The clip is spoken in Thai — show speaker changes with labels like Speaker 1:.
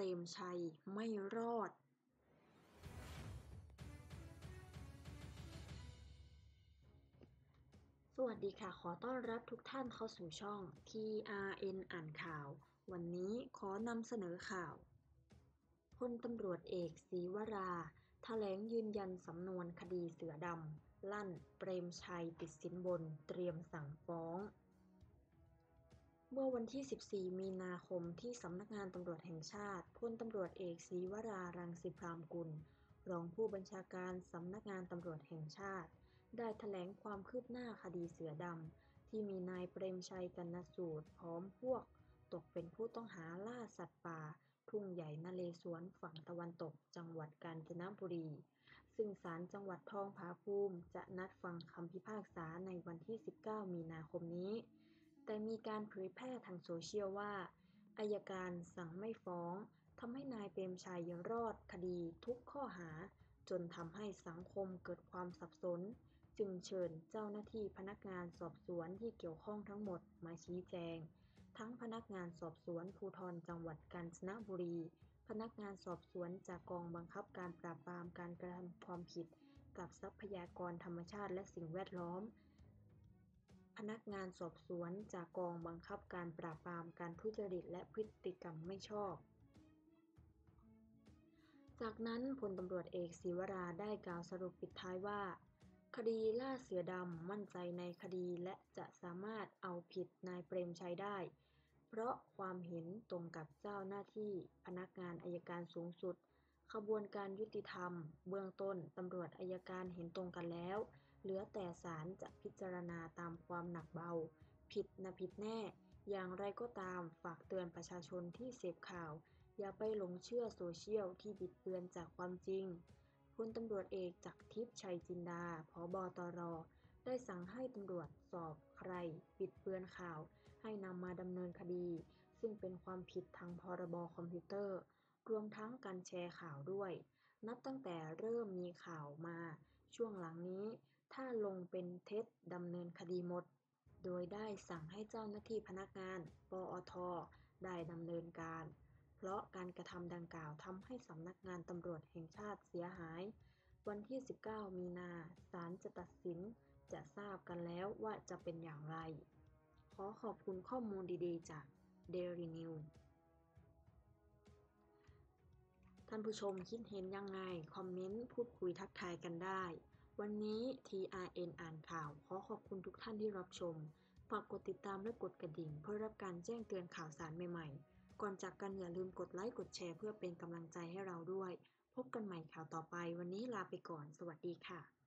Speaker 1: รมชัยไม่รอดสวัสดีค่ะ ขอต้อนรับทุกท่านเข้าสู่ช่อง TRN อ่านข่าว วันนี้ขอนำเสนอข่าว พลตำรวจเอกศรีวราแถลงยืนยันสำนวนคดีเสือดำ ลั่น เปรมชัยติดสินบน เตรียมสั่งฟ้อง เมื่อวันที่ 14 มีนาคมที่สำนักงานตำรวจแห่งชาติพลตำรวจเอกศรีวรารังสิพรามกุล รองผู้บัญชาการสำนักงานตำรวจแห่งชาติ ได้แถลงความคืบหน้าคดีเสือดำ ที่มีนายเปรมชัยกันนสูตรพร้อมพวก ตกเป็นผู้ต้องหาล่าสัตว์ป่า ทุ่งใหญ่นเลสวนฝั่งตะวันตกจังหวัดกาญจนบุรี ซึ่งศาลจังหวัดทองผาภูมิจะนัดฟังคำพิพากษาในวันที่ 19 มีนาคมนี้ แต่มีการเผยแพร่ทางโซเชียลว่าอายการสั่งไม่ฟ้องทำให้นายเปรมชัยรอดคดีทุกข้อหา จนทำให้สังคมเกิดความสับสน จึงเชิญเจ้าหน้าที่พนักงานสอบสวนที่เกี่ยวข้องทั้งหมดมาชี้แจง ทั้งพนักงานสอบสวนภูธรจังหวัดกาญจนบุรี พนักงานสอบสวนจากกองบังคับการปราบปรามการกระทำความผิด กับทรัพยากรธรรมชาติและสิ่งแวดล้อม พนักงานสอบสวนจากกองบังคับการปราบปรามการทุจริตและพฤติกรรมไม่ชอบ จากนั้นพลตำรวจเอกศิวราได้กล่าวสรุปปิดท้ายว่า คดีล่าเสือดำมั่นใจในคดีและจะสามารถเอาผิดนายเปรมชัยได้ เพราะความเห็นตรงกับเจ้าหน้าที่พนักงานอายการสูงสุด ขบวนการยุติธรรม เบื้องต้นตำรวจอายการเห็นตรงกันแล้ว เหลือแต่ศาลจะพิจารณาตามความหนักเบา ผิดนะผิดแน่ อย่างไรก็ตามฝากเตือนประชาชนที่เสพข่าว อย่าไปหลงเชื่อโซเชียลที่บิดเบือนจากความจริงพลตำรวจเอกจักรทิพย์ชัยจินดาผบตรได้สั่งให้ตำรวจสอบใครบิดเบือนข่าว ให้นำมาดำเนินคดี ซึ่งเป็นความผิดทางพรบคอมพิวเตอร์ รวมทั้งการแชร์ข่าวด้วย นับตั้งแต่เริ่มมีข่าวมา ช่วงหลังนี้ ถ้าลงเป็นเท็จดำเนินคดีหมด โดยได้สั่งให้เจ้าหน้าที่พนักงาน ปอท ได้ดำเนินการ เพราะการกระทำดังกล่าวทำให้สำนักงานตำรวจแห่งชาติเสียหาย วันที่ 19 มีนาศาลจะตัดสินจะทราบกันแล้วว่าจะเป็นอย่างไร ขอขอบคุณข้อมูลดีๆ จาก Daily News ท่านผู้ชมคิดเห็นยังไง คอมเมนต์ พูดคุยทักทายกันได้ วันนี้ TRN อ่านข่าว ขอขอบคุณทุกท่านที่รับชม ฝากกดติดตามและกดกระดิ่ง เพื่อรับการแจ้งเตือนข่าวสารใหม่ๆ ก่อนจากกันอย่าลืมกดไลค์กดแชร์เพื่อเป็นกำลังใจให้เราด้วย พบกันใหม่ข่าวต่อไป วันนี้ลาไปก่อน สวัสดีค่ะ